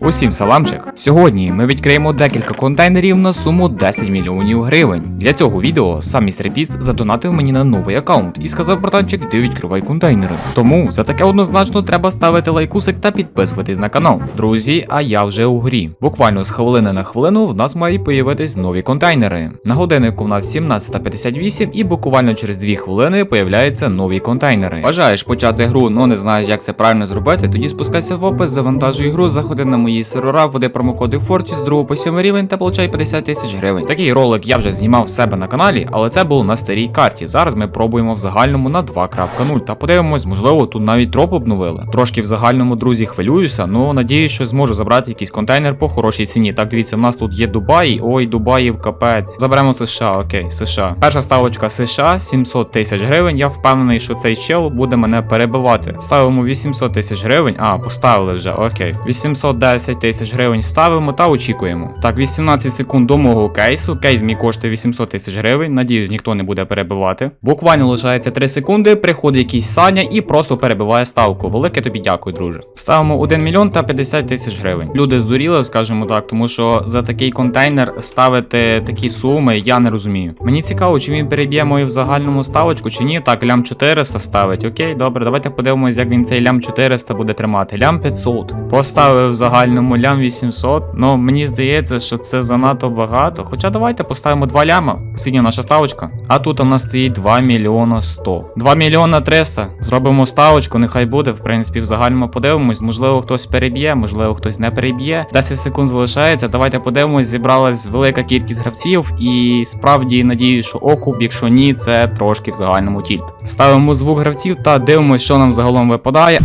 Усім саламчик! Сьогодні ми відкриємо декілька контейнерів на суму 10 мільйонів гривень. Для цього відео сам містер Біст задонатив мені на новий аккаунт і сказав, братанчик, іди відкривай контейнери. Тому за таке однозначно треба ставити лайкусик та підписуватись на канал. Друзі, а я вже у грі. Буквально з хвилини на хвилину в нас мають появитись нові контейнери. На годиннику в нас 17.58 і буквально через 2 хвилини появляються нові контейнери. Бажаєш почати гру, но не знаєш, як це правильно зробити, тоді спускайся в опис, завантажуй гру, заходи на мої сервера, вводи промокоди Fortis з 2 по 7 рівень та получай 50 тисяч гривень. Такий ролик я вже знімав в себе на каналі, але це було на старій карті. Зараз ми пробуємо в загальному на 2.0 та подивимось, можливо, тут навіть троп обновили. Трошки в загальному друзі хвилююся, ну надіюсь, що зможу забрати якийсь контейнер по хорошій ціні. Так, дивіться, в нас тут є Дубай. Ой, Дубаїв, капець. Заберемо США, окей, США. Перша ставочка США 700 тисяч гривень. Я впевнений, що цей чел буде мене перебивати. Ставимо 800 тисяч гривень. А, поставили вже, окей. 810 тисяч гривень ставимо та очікуємо. Так, 18 секунд до мого кейсу. Кейс мій коштує 800 тисяч гривень. Надіюсь, ніхто не буде перебивати. Буквально лишається 3 секунди. Приходить якийсь Саня і просто перебиває ставку. Велике тобі дякую, друже. Ставимо 1 мільйон та 50 тисяч гривень. Люди здуріли, скажімо так, тому що за такий контейнер ставити такі суми я не розумію. Мені цікаво, чи він переб'є мою в загальному ставочку, чи ні. Так, лям 400 ставить. Окей, добре, давайте подивимось, як він цей лям 400 буде тримати. Лям 500. Поставив в загальному лям 800. Ну мені здається, що це занадто багато. Хоча давайте поставимо 2 ляма. Остання наша ставочка. А тут у нас стоїть 2 мільйона 100. 2 мільйона 300. Зробимо ставочку, нехай буде. В принципі, в загальному подивимось. Можливо, хтось переб'є, можливо, хтось не переб'є. 10 секунд залишається. Давайте подивимось. Зібралась велика кількість гравців, і справді надіюсь, що окуп, якщо ні, це трошки в загальному тільт. Ставимо звук гравців та дивимось, що нам загалом випадає.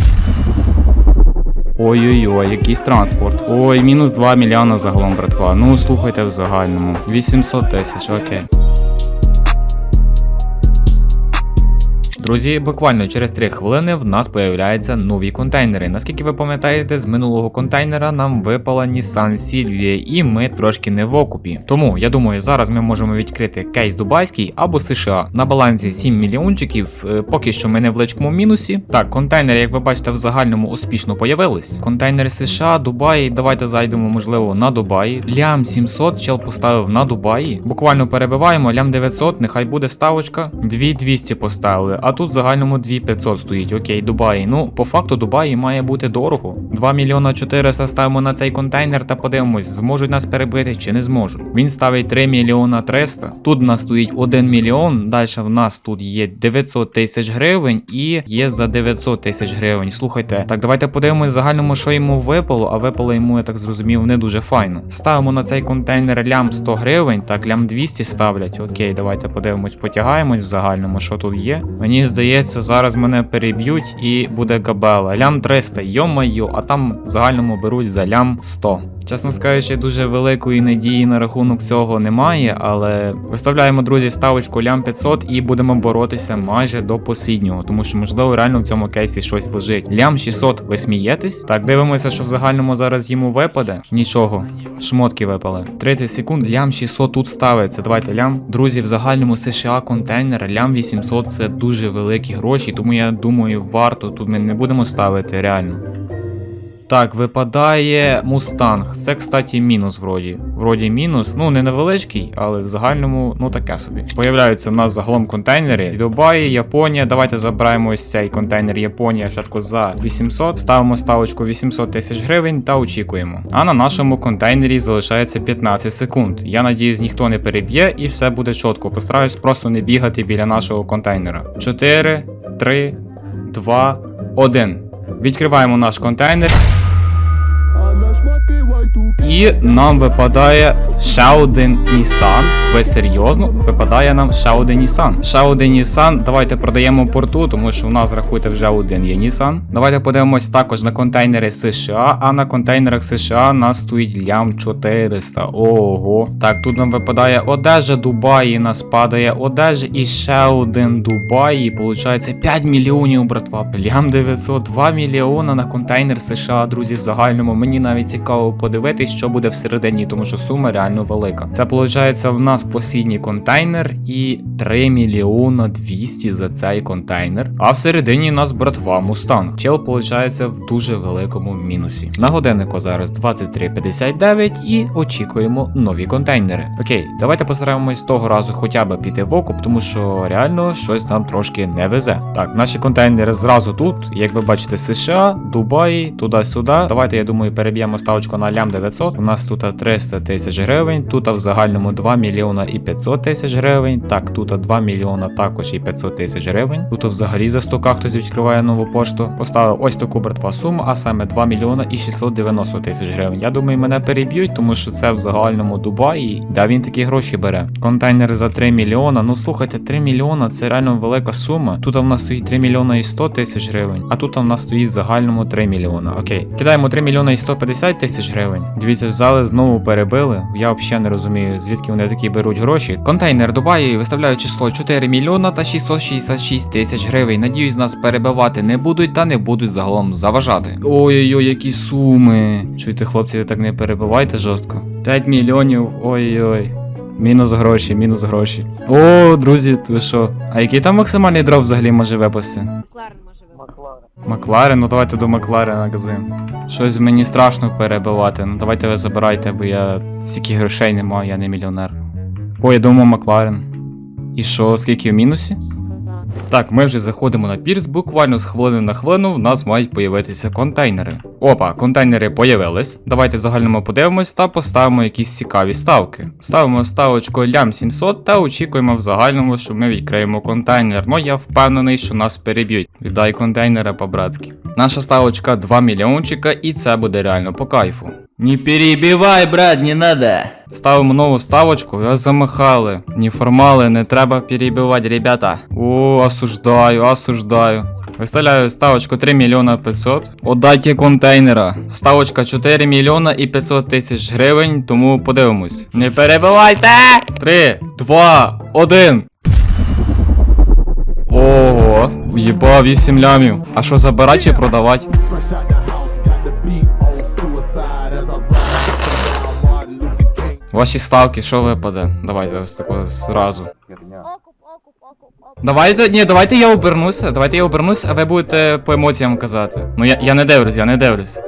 Ой-ой-ой, якийсь транспорт. Ой, мінус 2 мільйона загалом, братва. Ну слухайте в загальному. 800 тисяч, окей. Друзі, буквально через 3 хвилини в нас появляються нові контейнери. Наскільки ви пам'ятаєте, з минулого контейнера нам випала Nissan Silvia, і ми трошки не в окупі. Тому я думаю, зараз ми можемо відкрити кейс Дубайський або США. На балансі 7 мільйончиків. е, Поки що ми не в личкому мінусі. Так, контейнери, як ви бачите, в загальному успішно появились. Контейнери США, Дубай. Давайте зайдемо, можливо, на Дубаї. Лям 700 чел поставив на Дубаї. Буквально перебиваємо. Лям 900, нехай буде ставочка. 2200 поставили. А тут в загальному 2500 стоїть. Окей, Дубаї. Ну, по факту Дубаї має бути дорого. 2 мільйона 400 ставимо на цей контейнер та подивимось, зможуть нас перебити чи не зможуть. Він ставить 3 мільйона 300. Тут в нас стоїть 1 мільйон. Далі в нас тут є 900 тисяч гривень і є за 900 тисяч гривень. Слухайте, так давайте подивимось в загальному, що йому випало, а випало йому, я так зрозумів, не дуже файно. Ставимо на цей контейнер лям 100 гривень, так лям 200 ставлять. Окей, давайте подивимось, потягаємось в загальному, що тут є. Мені здається, зараз мене переб'ють і буде габела. Лям 300, йо-майо, а там в загальному беруть за лям 100. Чесно скажучи, дуже великої надії на рахунок цього немає, але виставляємо, друзі, ставочку лям 500 і будемо боротися майже до посліднього, тому що, можливо, реально в цьому кейсі щось лежить. Лям 600, ви смієтесь? Так, дивимося, що в загальному зараз йому випаде. Нічого. Шмотки випали. 30 секунд, лям 600 тут ставиться. Давайте лям. Друзі, в загальному США контейнер, лям 800 це дуже великі гроші, тому я думаю, варто тут ми не будемо ставити реально. Так, випадає Мустанг. Це, кстати, мінус вроді. Вроді мінус. Ну, не невеличкий, але в загальному, ну таке собі. Появляються в нас загалом контейнери. Дубай, Японія. Давайте забираємо ось цей контейнер Японія спочатку за 800. Ставимо ставочку 800 тисяч гривень та очікуємо. А на нашому контейнері залишається 15 секунд. Я надіюсь, ніхто не переб'є і все буде чітко. Постараюсь просто не бігати біля нашого контейнера. 4, 3, 2, 1. Відкриваємо наш контейнер. They І нам випадає ще один Nissan. Ви серйозно? Випадає нам ще один Nissan. Ще один Nissan. Давайте продаємо порту, тому що в нас, рахуйте, вже один є Nissan. Давайте подивимось також на контейнери США, а на контейнерах США нас стоїть лям 400. Ого. Так, тут нам випадає одежа Дубаї, нас падає одежа і ще один Дубаї. Получається 5 мільйонів, братва. Лям 900, 2 мільйона на контейнер США, друзі, в загальному. Мені навіть цікаво подивитись, що буде всередині, тому що сума реально велика. Це виходить в нас посідній контейнер і 3 мільйона 200 за цей контейнер. А всередині нас братва Мустанг. Чел виходить в дуже великому мінусі. На годиннику зараз 23.59 і очікуємо нові контейнери. Окей, давайте постараємось того разу хоча б піти в окуп, тому що реально щось нам трошки не везе. Так, наші контейнери зразу тут. Як ви бачите, США, Дубай, туди-сюди. Давайте, я думаю, переб'ємо ставочку на лям 900. У нас тут 300 тисяч гривень, тут в загальному 2 мільйона і 500 тисяч гривень. Так, тут 2 мільйона також і 500 тисяч гривень. Тут взагалі за 100 хтось відкриває нову пошту. Поставив ось таку братва суму, а саме 2 мільйона і 690 тисяч гривень. Я думаю, мене переб'ють, тому що це в загальному Дубаї. Де він такі гроші бере? Контейнер за 3 мільйона. Ну слухайте, 3 мільйона це реально велика сума. Тут в нас стоїть 3 мільйона і 100 тисяч гривень, а тут в нас стоїть в загальному 3 мільйона. Окей. Кидаємо 3 мільйона і 150 тисяч гривень. Дивіться, взяли, знову перебили. Я взагалі не розумію, звідки вони такі беруть гроші. Контейнер Дубаї виставляє число 4 мільйона та 666 тисяч гривень. Надіюсь, нас перебивати не будуть та не будуть загалом заважати. Ой-ой-ой, які суми. Чуєте, хлопці, так не перебивайте жорстко. 5 мільйонів, ой-ой. Мінус гроші, мінус гроші. О, друзі, ви що? А який там максимальний дроп взагалі може випасти? Макларен ну давайте до Макларена газим. Щось мені страшно перебивати. Ну давайте ви забирайте, бо я стільки грошей не маю, я не мільйонер. О, я думав Макларен. І що, скільки в мінусі? Так, ми вже заходимо на пірс, буквально з хвилини на хвилину в нас мають появитися контейнери. Опа, контейнери появились. Давайте в загальному подивимось та поставимо якісь цікаві ставки. Ставимо ставочку лям 700 та очікуємо в загальному, що ми відкриємо контейнер. Ну я впевнений, що нас переб'ють. Віддай контейнера по-братськи. Наша ставочка 2 мільйончика, і це буде реально по кайфу. Не перебивай, брат, не надо. Ставимо нову ставочку, вас замахали. Неформали, не треба перебивати, ребята. О, осуждаю, осуждаю. Виставляю ставочку 3 мільйона 500. Отдайте контейнера. Ставочка 4 мільйона і 500 тисяч гривень, тому подивимось. Не перебивайте! 3, 2, 1. Ого, в'їбав 8 лямів. А що забирати чи продавати? Ваші ставки, що випаде? Давайте ось такого зразу. Давайте, ні, давайте я обернуся. Давайте я обернусь, а ви будете по емоціям казати. Ну я, я не дивлюсь, я не дивлюсь.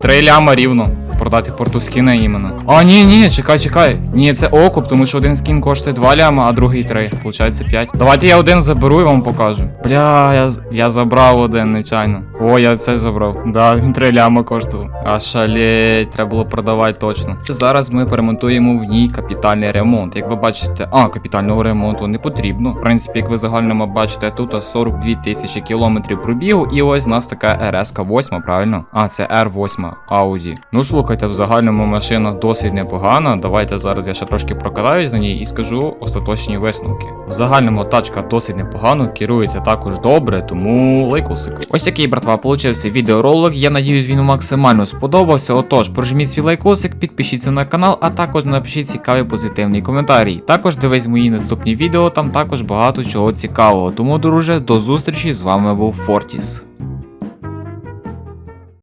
Три ляма рівно. Продати порту скіни іменно. А, ні, ні, чекай, чекай. Ні, це окуп, тому що один скін коштує 2 ляма, а другий 3. Получається 5. Давайте я один заберу і вам покажу. Бля, я, я забрав один, нечайно. О, я це забрав. Да, він 3 ляма коштував. А шалеть, треба було продавати точно. Зараз ми перемонтуємо в ній капітальний ремонт. Як ви бачите, а капітального ремонту не потрібно. В принципі, як ви загальному бачите, тут 42 тисячі кілометрів пробігу, і ось у нас така РСК 8, правильно? А, це R8 Audi. Ну слухайте, в загальному машина досить непогана. Давайте зараз я ще трошки прокатаюсь на ній і скажу остаточні висновки. В загальному тачка досить непогано, керується також добре, тому лайкосик. Ось такий, братва, получився відеоролик. Я надіюсь, він максимально сподобався. Отож, прожміть свій лайкосик, підпишіться на канал, а також напишіть цікавий позитивний коментарій. Також дивись мої наступні відео, там також багато чого цікавого. Тому, друже, до зустрічі з вами був Фортіс.